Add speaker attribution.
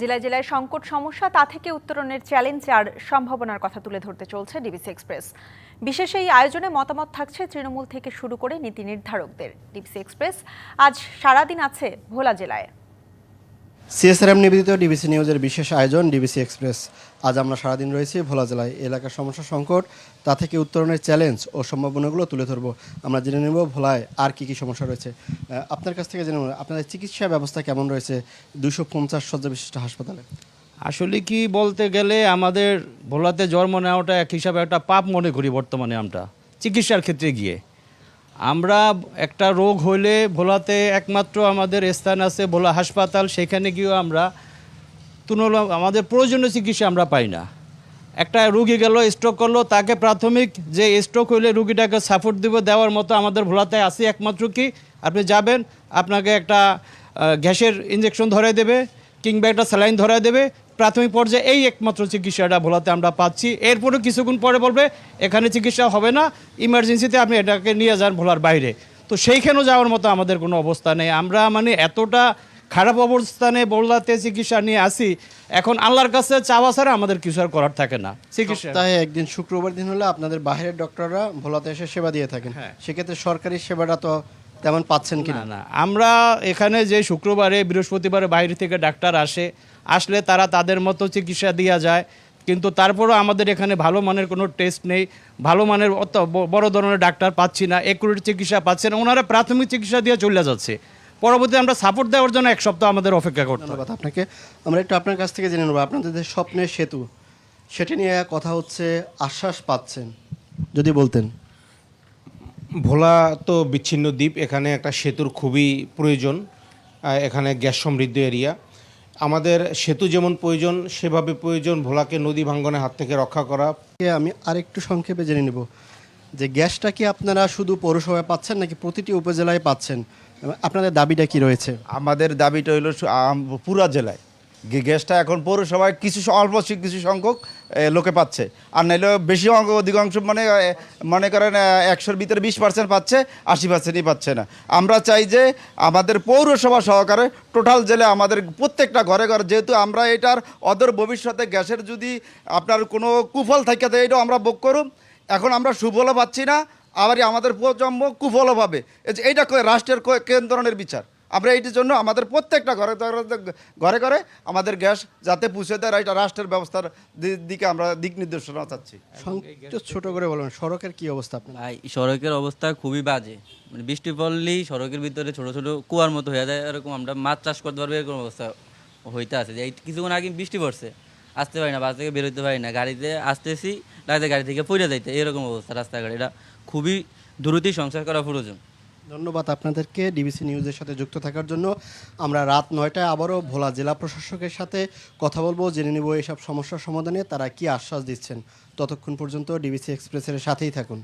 Speaker 1: জেলায় জেলায় সংকট সমস্যা, তা থেকে উত্তরণের চ্যালেঞ্জ আর সম্ভাবনার কথা তুলে ধরতে চলছে ডিবিসি এক্সপ্রেস বিশেষ এই আয়োজনে মতামত থাকছে তৃণমূল থেকে শুরু করে নীতি নির্ধারকদের। ডিবিসি এক্সপ্রেস আজ সারাদিন আছে ভোলা জেলায়।
Speaker 2: সিএসআরএম নিবেদিত ডিবিসি নিউজের বিশেষ আয়োজন ডিবিসি এক্সপ্রেস। আজ আমরা সারাদিন রয়েছি ভোলা জেলায়। এলাকার সমস্যা সংকট, তা থেকে উত্তরণের চ্যালেঞ্জ ও সম্ভাবনাগুলো তুলে ধরবো। আমরা জেনে নেব ভোলায় আর কি কি সমস্যা রয়েছে। আপনার কাছ থেকে জেনে নেব, আপনাদের চিকিৎসা ব্যবস্থা কেমন রয়েছে দুশো পঞ্চাশ শয্যা বিশিষ্ট হাসপাতালে?
Speaker 3: আসলে কি বলতে গেলে আমাদের ভোলাতে জন্ম নেওয়াটা এক হিসাবে একটা পাপ মনে করি বর্তমানে আমরা, চিকিৎসার ক্ষেত্রে গিয়ে। আমরা একটা রোগ হইলে ভোলাতে একমাত্র আমাদের স্থান আছে ভোলা হাসপাতাল, সেখানে গিয়েও আমরা তুলনা আমাদের প্রয়োজনীয় চিকিৎসা আমরা পাই না। একটা রুগী গেল স্ট্রোক করল, তাকে প্রাথমিক যে স্ট্রোক হইলে রুগীটাকে সাপোর্ট দিব, দেওয়ার মতো আমাদের ভোলাতে আসি একমাত্র কি? আপনি যাবেন, আপনাকে একটা গ্যাসের ইঞ্জেকশন ধরে দেবে, কিংবা একটা স্যালাইন ধরে দেবে প্রাথমিক পর্যায়ে এই একমাত্র চিকিৎসাটা ভোলাতে আমরা পাচ্ছি। এরপরে কিছুক্ষণ পরে বলবে এখানে চিকিৎসা হবে না ইমার্জেন্সিতে আপনি এটাকে নিয়ে যান ভোলার বাইরে। তো সেইখানেও যাওয়ার মতো আমাদের কোনো অবস্থা নেই। আমরা মানে এতটা খারাপ অবস্থানে বললাতে চিকিৎসা নিয়ে আসি এখন আল্লাহর কাছে চাওয়া ছাড়া আমাদের কিছু আর করার থাকে না। চিকিৎসা
Speaker 2: সপ্তাহে একদিন শুক্রবার দিন হলে আপনাদের বাইরের ডক্টররা ভোলাতে এসে সেবা দিয়ে থাকেন। সেক্ষেত্রে সরকারি সেবাটা তো তেমন পাচ্ছেন কিনা?
Speaker 3: না না আমরা এখানে যে শুক্রবারে বৃহস্পতিবারে বাইরে থেকে ডাক্তার আসে আসলে তারা তাদের মতো চিকিৎসা দেওয়া যায় কিন্তু তারপরও আমাদের এখানে ভালো মানের কোনো টেস্ট নেই ভালো মানের অত বড় ধরনের ডাক্তার পাচ্ছি না একুরেট চিকিৎসা পাচ্ছে না ওনারা প্রাথমিক চিকিৎসা দিয়ে চলে যাচ্ছে। পরবর্তী আমরা সাপোর্ট দেওয়ার জন্য এক সপ্তাহ আমাদের অপেক্ষা করতে হবে
Speaker 2: আপনাকে। আমরা একটু আপনার কাছ থেকে জেনে নেব আপনাদের যে স্বপ্নের সেতু সেটি নিয়ে কথা হচ্ছে আশ্বাস পাচ্ছেন যদি বলতেন।
Speaker 4: ভোলা তো বিচ্ছিন্ন দ্বীপ এখানে একটা সেতুর খুবই প্রয়োজন এখানে গ্যাস সমৃদ্ধ এরিয়া। আমাদের সেতু যেমন প্রয়োজন সেভাবে প্রয়োজন ভোলাকে নদী ভাঙ্গনের হাত থেকে রক্ষা করা।
Speaker 2: কে আমি আরেকটু সংক্ষেপে জেনে নেব যে গ্যাসটা কি আপনারা শুধু পৌরসভায় পাচ্ছেন নাকি প্রতিটি উপজেলায় পাচ্ছেন? এবং আপনাদের দাবিটা কি রয়েছে?
Speaker 5: আমাদের দাবিটা আম- পুরা জেলায়। গ্যাসটা এখন পৌরসভায় কিছু অল্প কিছু সংখ্যক লোকে পাচ্ছে। আর নাইলে বেশি অঙ্ক অধিকাংশ মানে মনে করেন একশোর ভিতরে বিশ পার্সেন্ট পাচ্ছে, আশি পার্সেন্টই পাচ্ছে না। আমরা চাই যে আমাদের পৌরসভা সহকারে টোটাল জেলে আমাদের প্রত্যেকটা ঘরে ঘরে, যেহেতু আমরা এটার অদর ভবিষ্যতে গ্যাসের যদি আপনার কোনো কুফল থাকে এটাও আমরা ভোগ করুন। এখন আমরা সুফলও পাচ্ছি না, আবারই আমাদের প্রজন্ম কুফলও পাবে। কই- রাষ্ট্রের কই- কেন ধরনের বিচার। আমরা এইটির জন্য আমাদের প্রত্যেকটা ঘরে ঘরে- ঘরে ঘরে আমাদের গ্যাস যাতে পুষে দেয় এটা রাষ্ট্রের ব্যবস্থার দিকে আমরা দিক নির্দেশনা চাচ্ছি।
Speaker 2: ছোট করে বলবেন সড়কের কি অবস্থা আপনার?
Speaker 6: ভাই সড়কের অবস্থা খুবই বাজে। মানে বৃষ্টি পড়লেই সড়কের ভিতরে ছোট ছোট কুয়ার মতো হয়ে যায় এরকম আমরা মাছ চাষ করতে পারব এরকম অবস্থা হইতে আছে। যে কিছুক্ষণ আগে বৃষ্টি পড়ছে আসতে পারি না বাস থেকে বেরোতে পারি না গাড়িতে আসতেছি গাড়ি থেকে পড়ে যাইতে এরকম অবস্থা রাস্তাঘাট। এটা খুবই দ্রুতই সংসার করা প্রয়োজন।
Speaker 2: ধন্যবাদ আপনাদেরকে। ডিবিসি নিউজের সাথে যুক্ত থাকার জন্য আমরা রাত নয়টায় আবারও ভোলা জেলা প্রশাসকের সাথে কথা বলব। জেনে নেব এসব সমস্যার সমাধানে তারা কি আশ্বাস দিচ্ছেন। ততক্ষণ পর্যন্ত ডিবিসি এক্সপ্রেসের সাথেই থাকুন।